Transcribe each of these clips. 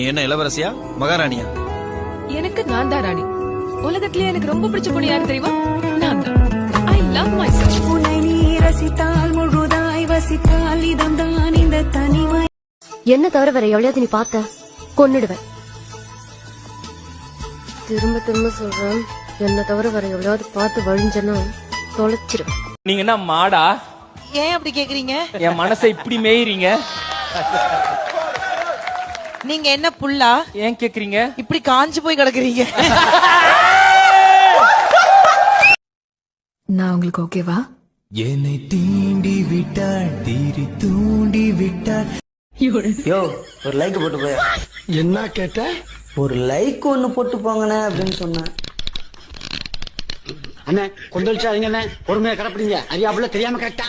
நீ என்ன இளவரசியா? மகாராணியா? எனக்கு நான் தான் ராணி. உலகத்திலேயே எனக்கு ரொம்ப பிடிச்ச பொண்ணு யாரு தெரியுமா? நான் தான். ஐ லவ் மை உன்னை நீ ரசித்தால் முழுதாய் வசித்தால் இதம்தான் இந்த தனிமை. என்ன தவிர வேற எவ்வளவு நீ பார்த்த? கொன்னுடுவேன். திரும்ப திரும்ப சொல்றேன். என்ன தவிர வேற எவ்வளவு பார்த்து வழிஞ்சனா தொலைச்சிருவேன். நீங்க என்ன மாடா? ஏன் அப்படி கேக்குறீங்க? என் மனசை இப்படி மேயிறீங்க? நீங்க என்ன புல்லா? ஏன் கேக்குறீங்க? இப்படி காஞ்சு போய் கிடக்குறீங்க. நான் உங்களுக்கு ஓகேவா? என்னை தீண்டி விட்டாள் தீரி தூண்டி விட்டாள் யோ ஒரு லைக் போட்டு போய். என்ன கேட்ட? ஒரு லைக் ஒன்னு போட்டு போங்கண்ணே அப்படின்னு சொன்னேன். அண்ணே கொந்தளிச்சாதீங்க அண்ணே. பொறுமையா கிடப்பிடிங்க. அறியாப்புல தெரியாம கேட்டா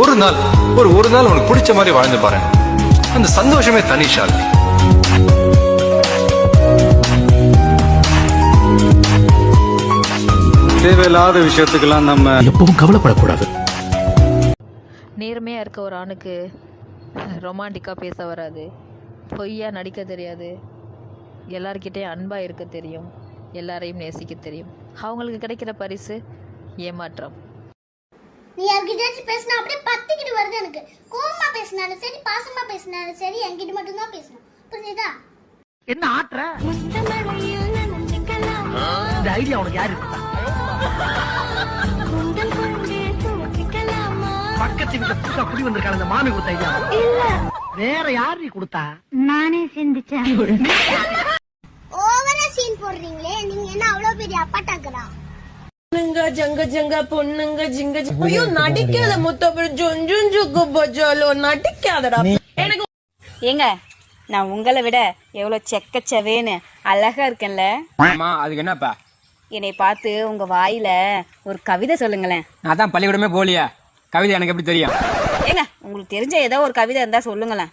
ஒரு நாள் ஒரு ஒரு நாள் உனக்கு பிடிச்ச மாதிரி வாழ்ந்து பாரு அந்த சந்தோஷமே தனி தேவையில்லாத விஷயத்துக்கெல்லாம் நம்ம எப்பவும் கவலைப்படக்கூடாது. நேர்மையாக இருக்க ஒரு ஆணுக்கு ரொமான்டிக்காக பேச வராது. பொய்யா நடிக்க தெரியாது. எல்லார்கிட்டயும் அன்பாக இருக்க தெரியும். எல்லாரையும் நேசிக்க தெரியும். அவங்களுக்கு கிடைக்கிற பரிசு ஏமாற்றம். நீ யார்கிட்டயாச்சும் பேசினா அப்படியே பத்திக்கிட்டு வருது எனக்கு. கோவமா பேசினாலும் சரி பாசமா பேசினாலும் சரி என்கிட்ட மட்டும் தான் பேசணும். புரிஞ்சுதா? என்ன ஆட்டுற? இந்த ஐடியா உனக்கு யாரு பக்கத்து வீட்டுல புதுசா குடி வந்திருக்காங்க இந்த மாமி கொடுத்த ஐடியா வேற யாரு நீ கொடுத்தா? நானே சிந்திச்சேன். ஓவரா சீன் போடுறீங்களே நீங்க என்ன அவ்வளவு பெரிய அப்பாட்டாக்குறா பொண்ணுங்க ஜங்க ஜங்க பொண்ணுங்க ஜிங்க ஜிங்க. ஐயோ நடிக்காத முத்தப்படி ஜொஞ்சுக்கு பஜாலோ நடிக்காதடா. எனக்கு ஏங்க நான் உங்களை விட எவ்வளவு செக்கச்சவேன்னு அழகா இருக்கேன்ல. ஆமா அதுக்கு என்னப்பா? என்னை பார்த்து உங்க வாயில ஒரு கவிதை சொல்லுங்களேன். நான் தான் பள்ளிக்கூடமே போலியா கவிதை எனக்கு எப்படி தெரியும்? ஏங்க உங்களுக்கு தெரிஞ்ச ஏதோ ஒரு கவிதை இருந்தா சொல்லுங்களேன்.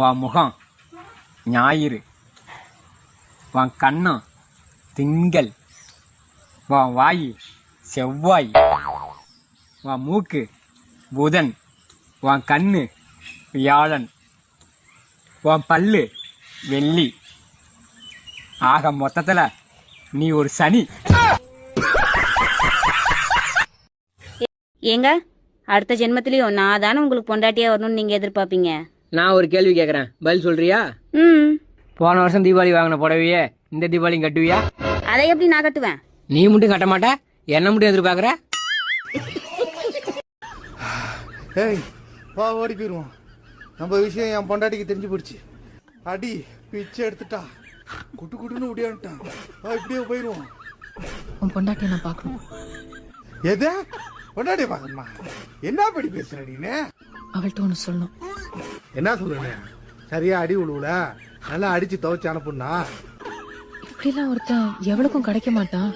வா முகம் ஞாயிறு. வா கண்ணம் திங்கள். வா வாய் செவ்வாய். வா மூக்கு புதன். வா கண்ணு வியாழன். வா பல்லு வெள்ளி. ஆக மொத்தத்துல நீ ஒரு சனி. ஏங்க அடுத்த ஜென்மத்திலயும் நான் தானே உங்களுக்கு பொண்டாட்டியா வரணும்னு நீங்க எதிர்பார்ப்பீங்க? நான் ஒரு கேள்வி கேட்குறேன் பதில் சொல்றியா? ம். போன வருஷம் தீபாவளி வாங்கின புடவையே இந்த தீபாவளியும் கட்டுவியா? அதை எப்படி நான் கட்டுவேன்? நீ மட்டும் கட்ட மாட்ட என்ன மட்டும் எதிர்பார்க்குற? ஏய் வா ஓடி போயிருவோம். நம்ம விஷயம் என் பொண்டாட்டிக்கு தெரிஞ்சு போயிடுச்சு. அடி பிச்சை எடுத்துட்டா. குட்டு குட்டுன்னு முடியான்ட்டான் வா இப்படியே போயிருவோம். உன் பொண்டாட்டியை நான் பார்க்கணும். எது? பொண்டாட்டிய பாக்கணுமா என்ன படி பேசுற நீனு அவள்கிட்ட ஒன்று சொல்லணும். என்ன சொல்லுனே சரியா அடி உழுவுல? நல்லா அடிச்சு துவைச்சு அனுப்புனா இப்படிலாம் ஒருத்தன் எவ்வளவுக்கும் கிடைக்க மாட்டான்.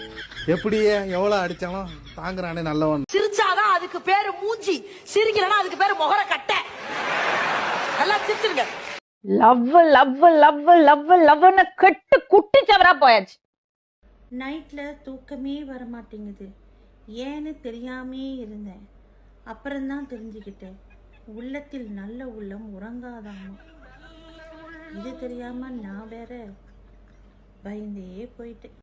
எப்படியே எவ்வளவு அடிச்சாலும் தாங்குறானே நல்லவன். சிரிச்சாதான் அதுக்கு பேரு மூஞ்சி சிரிக்கலன்னா அதுக்கு பேரு முகர கட்டை. நல்லா சிரிச்சிருங்க. லவ் லவ் லவ் லவ் லவ்னு கெட்டு குட்டி சவரா போயாச்சு. நைட்ல தூக்கமே வர மாட்டேங்குது ஏன்னு தெரியாமே இருந்தேன். அப்புறம்தான் தெரிஞ்சுக்கிட்டேன். உள்ளத்தில் நல்ல உள்ளம் உறங்காதாமா. இது தெரியாம நான் வேற பயந்தே போயிட்டேன்.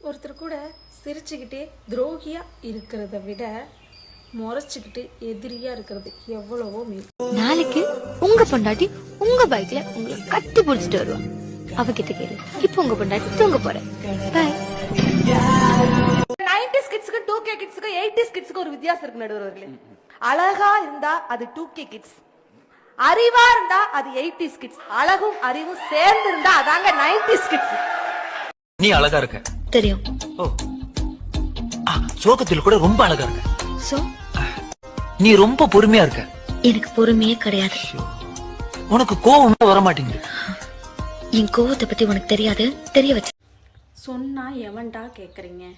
ஒருத்தர் கூட சிரிச்சுக்கிட்டே துரோகியா இருக்கிறத விட முறைச்சுக்கிட்டு எதிரியா இருக்கிறது எவ்வளவோ மேல் நாளைக்கு உங்க பொண்டாட்டி உங்க பைக்ல உங்களை கட்டி பிடிச்சிட்டு வருவா. அவகிட்ட கேளு. இப்போ உங்க பொண்டாட்டி தூங்க போறேன் பாய் நைன்டிஸ் கிட்ஸுக்கு டூ கே கிட்ஸுக்கு எயிட்டிஸ் கிட்ஸுக்கு ஒரு வித்தியாசம் இருக்கு நடுவர்களே அழகா இருந்தா அது டூ கே கிட்ஸ் அறிவா இருந்தா அது எயிட்டிஸ் கிட்ஸ் அழகும் அறிவும் சேர்ந்து இருந்தா அதாங்க நைன்டிஸ் கிட்ஸ் நீ அழகா இருக்க. தெரியும். ஓ. ஆ, சோகத்தில் கூட ரொம்ப அழகா இருக்க. சோ? நீ ரொம்ப பொறுமையா இருக்க. எனக்கு பொறுமையே கிடையாது. உனக்கு கோவம் வர மாட்டேங்குது என் கோவத்தை பத்தி உனக்கு தெரியாது தெரிய வச்சு. சொன்னா எவன்டா கேக்குறீங்க?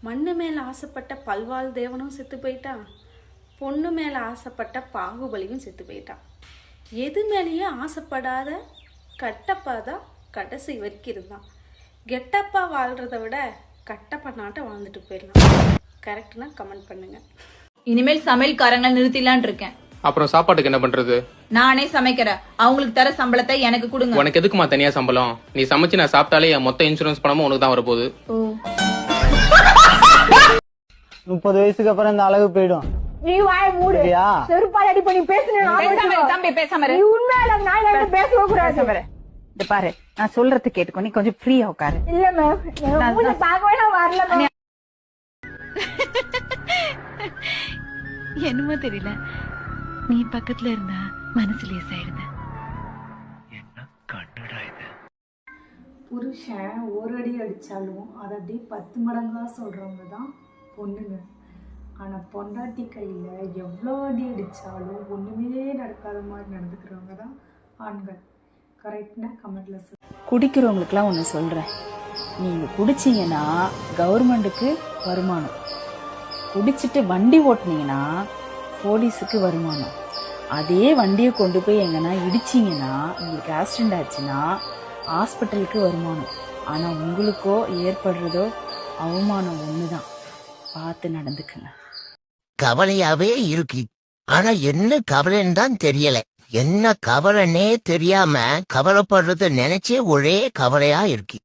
மண்ணு மேல ஆசைப்பட்ட பல்வாள் தேவனும் செத்து போயிட்டான் பொண்ணு மேல ஆசைப்பட்ட பாகுபலியும் செத்து போயிட்டான் எது மேலேயே ஆசைப்படாத கட்டப்பா தான் கடைசி வரைக்கும் இருந்தான். கெட்டப்பா வாழ்றத விட கட்டப்பா நாட்டை வாழ்ந்துட்டு போயிடலாம். கரெக்ட்னா கமெண்ட் பண்ணுங்க. இனிமேல் சமையல்காரங்களை நிறுத்திலான் இருக்கேன். அப்புறம் சாப்பாட்டுக்கு என்ன பண்றது? நானே சமைக்கிறேன். அவங்களுக்கு தர சம்பளத்தை எனக்கு கொடுங்க. உனக்கு எதுக்குமா தனியா சம்பளம்? நீ சமைச்சு நான் சாப்பிட்டாலே என் மொத்த இன்சூரன்ஸ் பணமும் உனக்கு தான் வரப்போகுது. முப்பது வயசுக்கு அப்புறம் இந்த அழகு போயிடும். நீ வாய மூடு? செருப்பால் அடி பண்ணி பேசுனேன் தம்பி பேசாம நீ உண்மையில நான் பேசவே கூடாது. இந்த பாரு நான் சொல்றது கேட்டுக்கோ நீ கொஞ்சம் ஃப்ரீயா உட்காரு. இல்ல மேம் மூஞ்ச பார்க்கவே நான் வரல மேம் என்னமோ தெரியல. நீ பக்கத்துல இருந்தா மனசு லேசாயிருந்த புருஷன் ஒரு அடி அடித்தாலும் அதை அப்படியே பத்து மடங்கா சொல்கிறவங்க தான் பொண்ணுங்க. ஆனால் பொண்டாட்டி கையில் எவ்வளோ அடி அடித்தாலும் ஒன்றுமே நடக்காத மாதிரி நடந்துக்கிறவங்க தான் ஆண்கள். கரெக்டாக கமெண்ட்டில் சொல்லு குடிக்கிறவங்களுக்குலாம் ஒன்று சொல்கிறேன் நீங்கள் குடிச்சிங்கன்னா கவர்மெண்ட்டுக்கு வருமானம். குடிச்சிட்டு வண்டி ஓட்டுனீங்கன்னா போலீஸுக்கு வருமானம். அதே வண்டியை கொண்டு போய் எங்கன்னா இடிச்சிங்கன்னா உங்களுக்கு ஆக்சிடென்ட் ஆச்சுன்னா ஹாஸ்பிட்டலுக்கு வருமானம். ஆனால் உங்களுக்கோ ஏற்படுறதோ அவமானம் ஒன்று தான் பார்த்து நடந்துக்குங்க. கவலையாவே இருக்கு. ஆனா என்ன கவலைன்னு தான் தெரியல. என்ன கவலைன்னே தெரியாம கவலைப்படுறத நினைச்சே ஒரே கவலையா இருக்கு.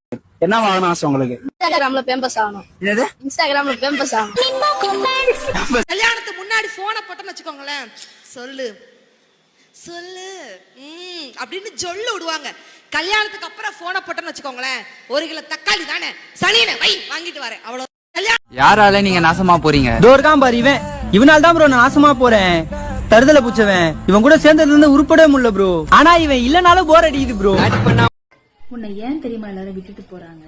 என்ன வாங்கணும் ஆசை உங்களுக்கு? இன்ஸ்டாகிராம்ல பேம்பஸ் ஆகணும். என்னது? இன்ஸ்டாகிராம்ல பேம்பஸ் ஆகணும். கல்யாணத்துக்கு முன்னாடி போனை போட்டோன்னு வச்சுக்கோங்களேன். சொல்லு. சொல்லு. ம் அப்படின்னு சொல்லு விடுவாங்க. கல்யாணத்துக்கு அப்புறம் போனை போட்டோன்னு வச்சுக்கோங்களேன். ஒரு கிலோ தக்காளி தானே? சனியனை வை வாங்கிட்டு வரேன். அவ்வளவு. கல்யாணம் யாரால நீங்க நாசமா போறீங்க? இதோ இருக்கான் பாரு இவன் இவனால தான் ப்ரோ நான் நாசமா போறேன். தருதல புச்சவன் இவன் கூட சேர்ந்ததுல இருந்து உருப்படவே முடியல ப்ரோ ஆனா இவன் இல்லனாலும் போர் அடிக்குது ப்ரோ உன்னை ஏன் தெரியுமா எல்லாரும் விட்டுட்டு போகிறாங்க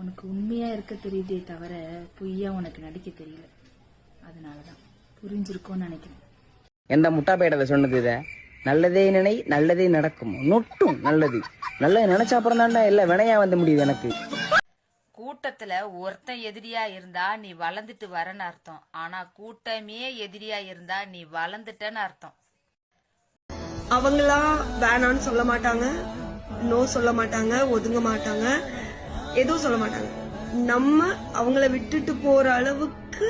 உனக்கு உண்மையாக இருக்க தெரியுதே தவிர பொய்யா உனக்கு நடிக்க தெரியல. அதனால தான் புரிஞ்சிருக்கும்னு நினைக்கிறேன். எந்த முட்டா பேடல சொன்னது இத? நல்லதே நினை நல்லதே நடக்கும். நொட்டும் நல்லது. நல்லது நினைச்ச அப்புறம் தான்டா எல்லாம் வினையா வந்து முடியுது எனக்கு. கூட்டத்துல ஒருத்தன் எதிரியா இருந்தா நீ வளர்ந்துட்டு வரன்னு அர்த்தம். ஆனா கூட்டமே எதிரியா இருந்தா நீ வளர்ந்துட்டன்னு அர்த்தம். அவங்களா வேணான்னு சொல்ல மாட்டாங்க. நோ சொல்ல மாட்டாங்க. ஒதுங்க மாட்டாங்க. எதுவும் சொல்ல மாட்டாங்க. நம்ம அவங்கள விட்டுட்டு போற அளவுக்கு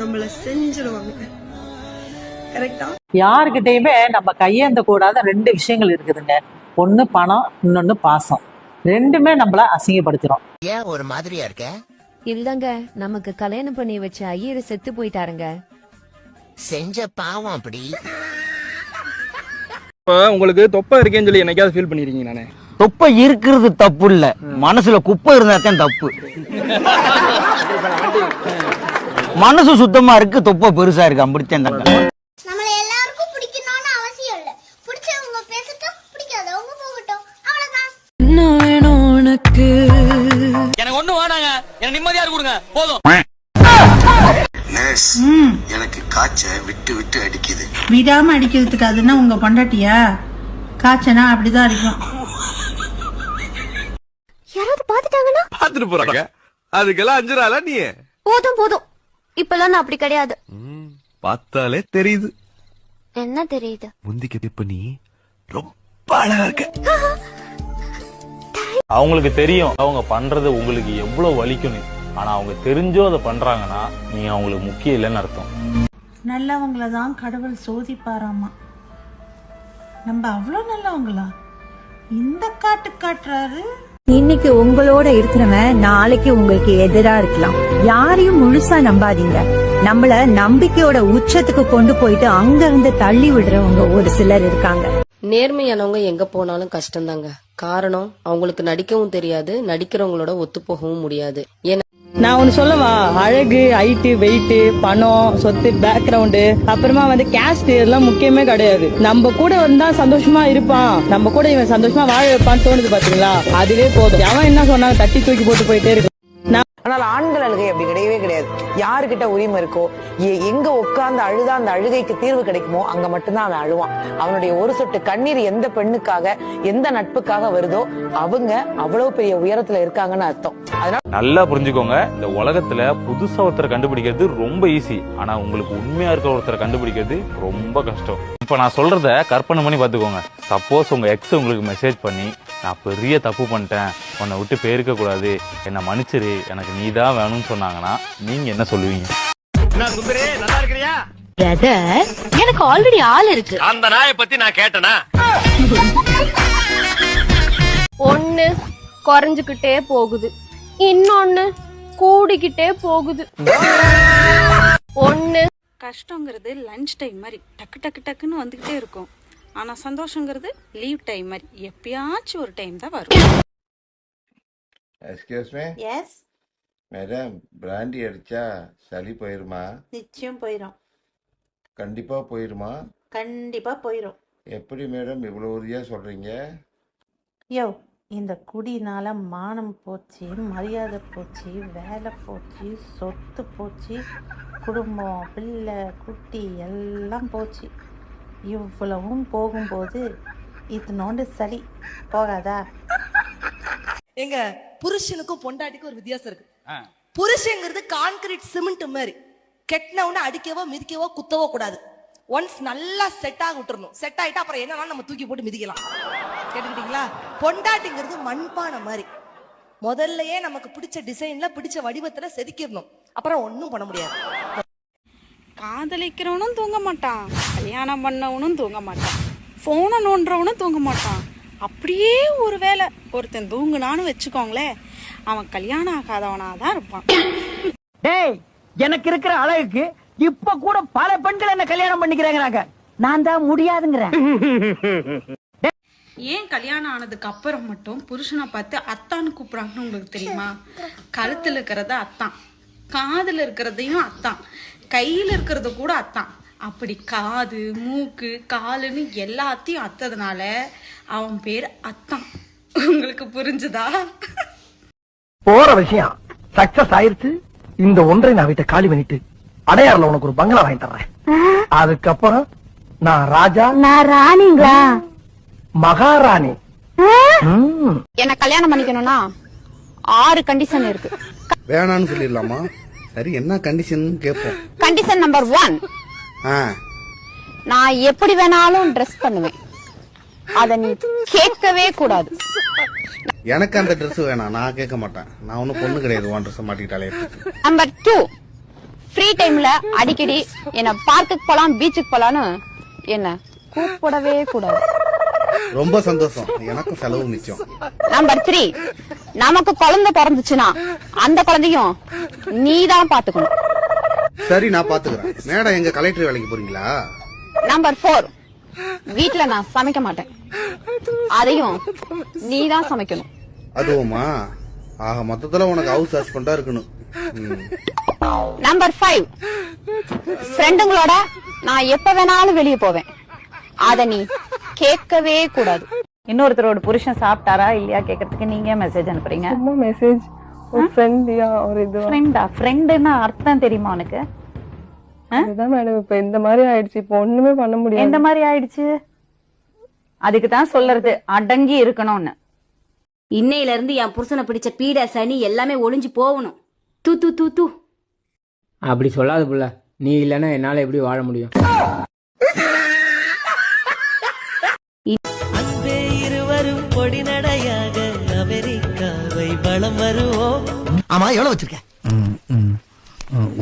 நம்மள செஞ்சிருவாங்க. கரெக்டா யாருக்கிட்டயுமே நம்ம கையேந்த கூடாத ரெண்டு விஷயங்கள் இருக்குதுங்க. ஒண்ணு பணம் இன்னொன்னு பாசம். ரெண்டுமே நம்மள அசிங்கப்படுத்திடும் ஏன் ஒரு மாதிரியா இருக்க? இல்லங்க நமக்கு கல்யாணம் பண்ணி வச்ச ஐயர் செத்து போயிட்டாருங்க. செஞ்ச பாவம் அப்படி. உங்களுக்கு தொப்பை இருக்கேன்னு சொல்லி என்னைக்காவது ஃபீல் பண்ணிருக்கீங்க நானே? தொப்பை இருக்கிறது தப்பு இல்ல. மனசுல குப்பை இருந்தா தான் தப்பு. மனசு சுத்தமா இருக்கு தொப்பை பெருசா இருக்கு அப்படித்தான் தங்க. எனக்கு நிம்மதியா கொடுங்க. போதும். எனக்கு காய்ச்ச விட்டு விட்டு அடிக்குது. விடாம அடிக்கிறதுக்கு அதுன்னா உங்க பொண்டாட்டியா? காய்ச்சனா அப்படிதான் இருக்கும். யாராவது பாத்துட்டாங்கன்னா பாத்துட்டு போறாங்க. அதுக்கெல்லாம் அஞ்சு நாளா நீ? போதும் போதும். இப்பெல்லாம் நான் அப்படி கிடையாது. பார்த்தாலே தெரியுது. என்ன தெரியுது? முந்திக்கு இப்ப நீ ரொம்ப அழகா இருக்க. அவங்களுக்கு தெரியும் அவங்க பண்றது உங்களுக்கு எவ்வளவு வலிக்கும்னு. ஆனா அவங்க தெரிஞ்சோ அதை பண்றாங்கன்னா நீங்க அவங்களுக்கு முக்கியம் இல்லைன்னு அர்த்தம். நல்லவங்கள தான் கடவுள் சோதிப்பாராமா? நம்ம அவ்வளோ நல்லவங்களா? இந்த காட்டு காட்டுறாரு. இன்னைக்கு உங்களோட இருக்கிறவன் நாளைக்கு உங்களுக்கு எதிரா இருக்கலாம். யாரையும் முழுசா நம்பாதீங்க. நம்மள நம்பிக்கையோட உச்சத்துக்கு கொண்டு போயிட்டு அங்க இருந்து தள்ளி விடுறவங்க ஒரு சிலர் இருக்காங்க. நேர்மையானவங்க எங்க போனாலும் கஷ்டம்தாங்க. காரணம் அவங்களுக்கு நடிக்கவும் தெரியாது நடிக்கிறவங்களோட ஒத்து போகவும் முடியாது. ஏன்னா நான் ஒன்னு சொல்லவா? அழகு ஹைட்டு வெயிட் பணம் சொத்து பேக்ரவுண்டு அப்புறமா வந்து கேஸ்ட் இதெல்லாம் முக்கியமே கிடையாது. நம்ம கூட வந்தா சந்தோஷமா இருப்பான். நம்ம கூட இவன் சந்தோஷமா வாழ வைப்பான்னு தோணுது பாத்தீங்களா? அதுவே போதும். அவன் என்ன சொன்னாங்க தட்டி தூக்கி போட்டு போயிட்டே இருக்கு ஆனால் ஆண்கள் அழுகை அப்படி கிடையவே கிடையாது. யாருக்கிட்ட உரிமை இருக்கோ எங்க உட்கார்ந்து அழுதா அந்த அழுகைக்கு தீர்வு கிடைக்குமோ அங்க மட்டும்தான் அவன் அழுவான். அவனுடைய ஒரு சொட்டு கண்ணீர் எந்த பெண்ணுக்காக எந்த நட்புக்காக வருதோ அவங்க அவ்வளவு பெரிய உயரத்துல இருக்காங்கன்னு அர்த்தம். அதனால நல்லா புரிஞ்சுக்கோங்க இந்த உலகத்துல புதுசா ஒருத்தரை கண்டுபிடிக்கிறது ரொம்ப ஈஸி ஆனா உங்களுக்கு உண்மையா இருக்கிற ஒருத்தரை கண்டுபிடிக்கிறது ரொம்ப கஷ்டம். இப்ப நான் சொல்றத கற்பனை பண்ணி பாத்துக்கோங்க சப்போஸ் உங்க எக்ஸ் உங்களுக்கு மெசேஜ் பண்ணி நான் பெரிய தப்பு பண்ணிட்டேன். உன்னை விட்டு போயிருக்க கூடாது என்னை மன்னிச்சிரு. எனக்கு நீ தான் வேணும்னு சொன்னாங்கன்னா நீங்க என்ன சொல்லுவீங்க? சுந்தரே நல்லா இருக்கிறியா? எனக்கு ஆல்ரெடி ஆள் இருக்கு. அந்த நாயை பத்தி நான் கேட்டனா? ஒண்ணு குறைஞ்சுக்கிட்டே போகுது. இன்னொன்னு கூடிக்கிட்டே போகுது. ஒண்ணு கஷ்டங்கிறது லஞ்ச் டைம் மாதிரி டக்கு டக்கு டக்குன்னு வந்துக்கிட்டே இருக்கும். ஆனால் சந்தோஷங்கிறது லீவ் டைம் மாதிரி. எப்பயாச்சும் ஒரு டைம் தான் வரும். Excuse me yes madam brandy அடிச்சா சளி போயிருமா? நிச்சயம் போயிடும் கண்டிப்பா போயிருமா? கண்டிப்பா போயிடும் எப்படி மேடம் இவ்வளவு உறுதியா சொல்றீங்க? யோ இந்த குடினால மானம் போச்சு மரியாதை போச்சு வேலை போச்சு சொத்து போச்சு குடும்பம் பிள்ளை குட்டி எல்லாம் போச்சு. இவ்வளவும் போகும்போது இத்தினோண்டு சளி போகாதா? எங்க புருஷனுக்கும் பொண்டாட்டிக்கும் ஒரு வித்தியாசம் இருக்கு. புருஷங்கிறது கான்கிரீட் சிமெண்ட் மாதிரி. கெட்டினவுன்னு அடிக்கவோ மிதிக்கவோ குத்தவோ கூடாது. ஒன்ஸ் நல்லா செட் ஆக விட்டுறணும். செட் ஆயிட்டா அப்புறம் என்னன்னா நம்ம தூக்கி போட்டு மிதிக்கலாம். கேட்டுக்கிட்டீங்களா? பொண்டாட்டிங்கிறது மண்பானை மாதிரி. முதல்லயே நமக்கு பிடிச்ச டிசைன்ல பிடிச்ச வடிவத்துல செதுக்கிடணும். அப்புறம் ஒண்ணும் பண்ண முடியாது. காதலிக்கிறவனும் தூங்க மாட்டான். கல்யாணம் பண்ணவனும் தூங்க மாட்டான். ஃபோனை நோண்டுறவனும் தூங்க மாட்டான். அப்படியே ஒரு வேளை ஒருத்தன் தூங்குனான்னு வச்சுக்கோங்களேன் அவன் கல்யாணம் ஆகாதவனா தான் இருப்பான். டேய் எனக்கு இருக்கிற அழகுக்கு இப்ப கூட பல பெண்கள் என்ன கல்யாணம் பண்ணிக்கிறாங்க நான் தான் முடியாதுங்கிறேன். ஏன் கல்யாணம் ஆனதுக்கு அப்புறம் மட்டும் புருஷனை பார்த்து அத்தான்னு கூப்பிடுறாங்கன்னு உங்களுக்கு தெரியுமா? கழுத்துல இருக்கிறது அத்தான். காதுல இருக்கிறதையும் அத்தான் கையில இருக்கிறது கூட அத்தான் அப்படி காது மூக்கு காலுன்னு எல்லாத்தையும் அத்ததுனால அவன் பேர் அத்தான். உங்களுக்கு புரிஞ்சுதா? போற விஷயம். சக்சஸ் ஆயிருச்சு இந்த ஒன்றை நான் வீட்டை காலி பண்ணிட்டு அடையாறுல உனக்கு ஒரு பங்களா வாங்கி தர்றேன். அதுக்கப்புறம் நான் ராஜா. நான் ராணிங்களா? மகாராணி. என்ன கல்யாணம் பண்ணிக்கணும்னா ஆறு கண்டிஷன் இருக்கு. வேணான்னு சொல்லிடலாமா? சரி என்ன கண்டிஷன் கேட்போம் கண்டிஷன் நம்பர் ஒன் நான் எப்படி வேணாலும் ட்ரெஸ் பண்ணுவேன். அத நீ கேட்கவே கூடாது. எனக்கு அந்த Dress வேணாம். நான் கேட்க மாட்டேன். நான் ஒன்றும் பொண்ணு கிடையாது. உன் ட்ரெஸ் மாட்டிக்கிட்டாலே நம்பர் டூ ஃப்ரீ டைம்ல அடிக்கடி என்ன பார்க்குக்கு போலாம் பீச்சுக்கு போலான்னு என்ன கூப்பிடவே கூடாது. ரொம்ப சந்தோஷம். எனக்கும் செலவு மிச்சம். நம்பர் த்ரீ நமக்கு குழந்தை பிறந்துச்சுன்னா அந்த குழந்தையும் நீ தான் பாத்துக்கணும். சரி நான் பாத்துக்கிறேன். மேடம் எங்க கலெக்டர் வேலைக்கு போறீங்களா? நம்பர் ஃபோர் வீட்ல நான் சமைக்க மாட்டேன். அதையும் நீ தான் சமைக்கணும். அதுவுமா? ஆக மொத்தத்துல உனக்கு ஹவுஸ் ஹஸ்பண்டா இருக்கணும். நம்பர் ஃபைவ் ஃப்ரெண்டுங்களோட நான் எப்ப வேணாலும் வெளியே போவேன். அத நீ கேட்கவே கூடாது. இன்னொருத்தரோட புருஷன் சாப்பிட்டாரா இல்லையா கேட்கறதுக்கு நீங்க மெசேஜ் அனுப்புறீங்க? மெசேஜ் ஒரு ஃப்ரெண்டியா ஒரு இது ஃப்ரெண்டா ஃப்ரெண்டுன்னா அர்த்தம் தெரியுமா உனக்கு? அதுதான் மேடம் இப்ப இந்த மாதிரி ஆயிடுச்சு. இப்போ ஒண்ணுமே பண்ண முடியாது. எந்த மாதிரி ஆயிடுச்சு? அதுக்கு தான் சொல்றது. அடங்கி இருக்கணும்னு. இன்னையில இருந்து என் புருஷனை பிடிச்ச பீட சனி எல்லாமே ஒளிஞ்சு போகணும். தூ தூ தூ தூ. அப்படி சொல்லாத புள்ள. நீ இல்லைன்னா என்னால எப்படி வாழ முடியும்? இருவரும் பொடி நடையாக அமெரிக்காவை வளம் வருவோம். ஆமா எவ்வளவு வச்சிருக்க?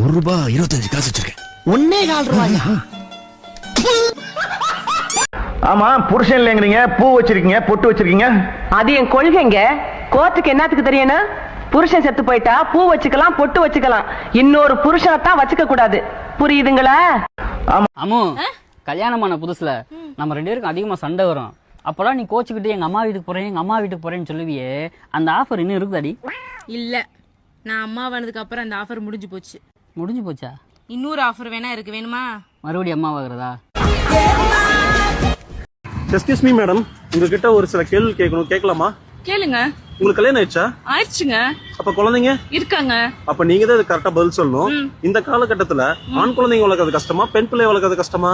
ஒரு ரூபாய் இருபத்தஞ்சு காசு வச்சிருக்கேன். ஒன்னே கால் ரூபாயா? ஆமா புருஷன் இல்லைங்கிறீங்க பூ வச்சிருக்கீங்க பொட்டு வச்சிருக்கீங்க. அது என் கொள்கைங்க. கோர்ட்டுக்கு என்னத்துக்கு தெரியும்னா? புருஷன் செத்து போயிட்டா பூ வச்சுக்கலாம் பொட்டு வச்சுக்கலாம். இன்னொரு புருஷனை தான் வச்சுக்க கூடாது. புரியுதுங்களா? அம்மு கல்யாணம் ஆன புதுசுல நம்ம ரெண்டு பேருக்கும் அதிகமா சண்டை வரும். அப்பெல்லாம் நீ கோச்சுக்கிட்டு எங்க அம்மா வீட்டுக்கு போறேன் எங்க அம்மா வீட்டுக்கு போறேன்னு சொல்லுவியே. அந்த ஆஃபர் இன்னும் இருக்குதாடி? இல்ல. நான் அம்மா வந்ததுக்கு அப்புறம் அந்த ஆஃபர் முடிஞ்சு போச்சு. முடிஞ்சு போச்சா? இன்னொரு ஆஃபர் வேணா இருக்கு. வேணுமா? மறுபடியும் அம்மா வாங்குறதா? எஸ்கியூஸ் மீ மேடம் உங்ககிட்ட ஒரு சில கேள்வி கேட்கணும். கேட்கலாமா? கேளுங்க. உங்களுக்கு கல்யாணம் ஆயிடுச்சா? ஆயிடுச்சுங்க. அப்ப குழந்தைங்க? இருக்காங்க. அப்ப நீங்க தான் கரெக்டா பதில் சொல்லணும். இந்த காலகட்டத்துல ஆண் குழந்தைங்க வளர்க்கறது கஷ்டமா பெண் பிள்ளை வளர்க்கறது கஷ்டமா?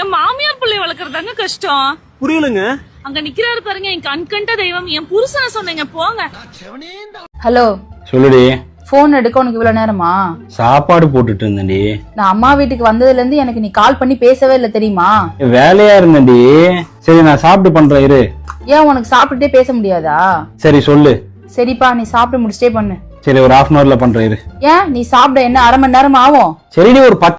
என் மாமியார் பிள்ளை வளர்க்கறதாங்க கஷ்டம். புரியலங்க. அங்க நிக்கிறாரு பாருங்க என் கண்கண்ட தெய்வம் என் புருஷனை சொன்னீங்க போங்க. ஹலோ. சொல்லுடி. போன் எடுக்க உனக்கு இவ்வளவு நேரமா? சாப்பாடு போட்டுட்டு இருந்தேன்டி. நான் அம்மா வீட்டுக்கு வந்ததுல இருந்து எனக்கு நீ கால் பண்ணி பேசவே இல்லை தெரியுமா? வேலையா இருந்தேன்டி. சரி நான் சாப்பிட்டு பண்றேன் இரு. ஏன் உனக்கு சாப்பிட்டுட்டே பேச முடியாதா? சரி சொல்லு. சரிப்பா நீ சாப்பிட்டு முடிச்சிட்டே பண்ணு. சரி ஒரு ஹாஃப் அன் ஹவர்ல பண்றேன் இரு. ஏன்? நீ சாப்பிட என்ன அரை மணி நேரம் ஆகும் சரிடி ஒரு பத்து